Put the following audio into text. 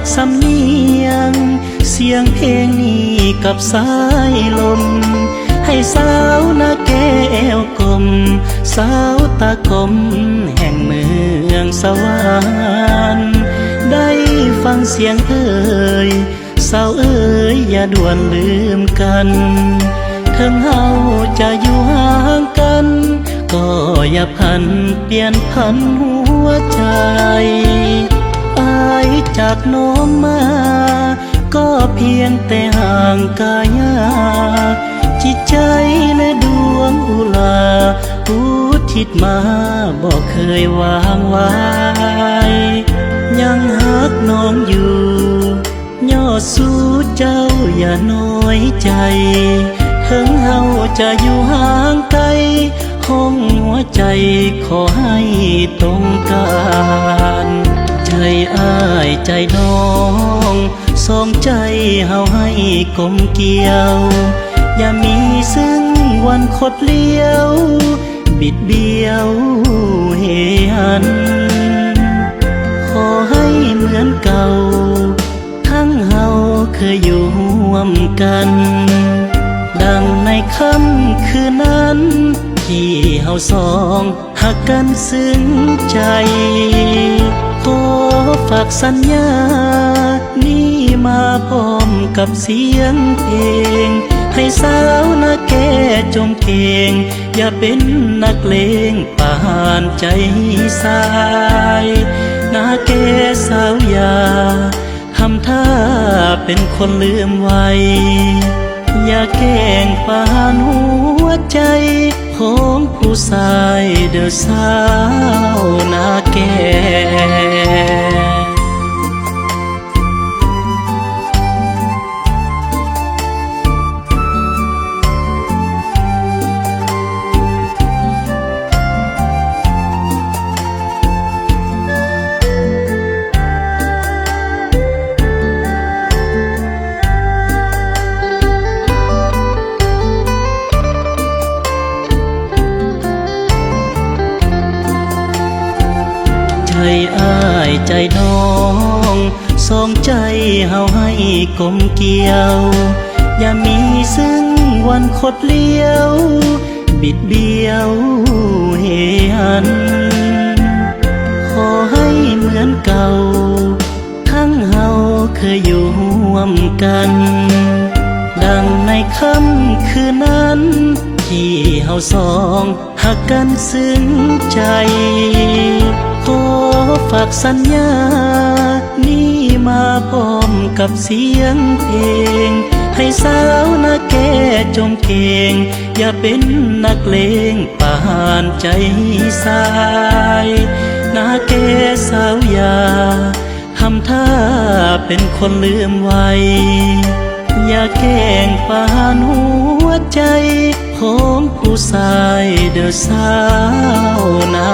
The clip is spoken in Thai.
ากสำเนียง เสียงเพลงนี้กับสายลม ให้สาวนาแก้วกลม สาวตากลมแห่งเมืองสวรรค์ได้ฟังเสียงเอ่ยสาวเอ่ยอย่าด่วนลืมกันถึงเฮาจะอยู่ห่างกัน ก็อย่าพันเปลี่ยนพันหัวใจายจากโน้มมา ก็เพียงแต่ห่างกายาจิตใจและดวงอุลาอุทิศมาบอกเคยวางไว้ยังหักน้องอยู่ย่อสู้เจ้าอย่าน้อยใจถึงเฮาจะอยู่ห่างไกลห้องหัวใจขอให้ตรงกันใจอ้า ใจน้องสองใจเฮาให้กลมเกี่ยว อย่ามีซึ่งวันคดเลี้ยว บิดเบี้ยวเฮหัน ขอให้เหมือนเก่า ทั้งเฮาเคยอยู่ร่วมกัน ดังในค่ำคืนนั้นที่เฮาสองหักกันซึ้งใจ ฝากสัญญา นี้มาพร้อมกับเสียงเพลง ให้สาวนาแก่จงเก่ง อย่าเป็นนักเลงป่านใจสายนาแก่สาวยาทำท่าเป็นคนลืมไว้อย่าแกล้งปานหัวใจ ของผู้ชายเด้อสาวนาแก่ ใจอ้ายใจน้องสองใจเฮาให้กลมเกี่ยว อย่ามีซึ่งวันคดเลี้ยว บิดเบี้ยวเฮหัน ขอให้เหมือนเก่า ทั้งเฮาเคยอยู่ร่วมกัน ดังในค่ำคืนนั้นที่เฮาสองหักกันซึ้งใจ ขอฝากสัญญา นี้มาพร้อมกับเสียงเพลง ให้สาวนาแก่จงเก่ง อย่าเป็นนักเลงป่านใจสายนาแก่สาวยาทำท่าเป็นคนลืมไวอย่าแกล้งปานหัวใจของผู้ชายเด้อสาวนา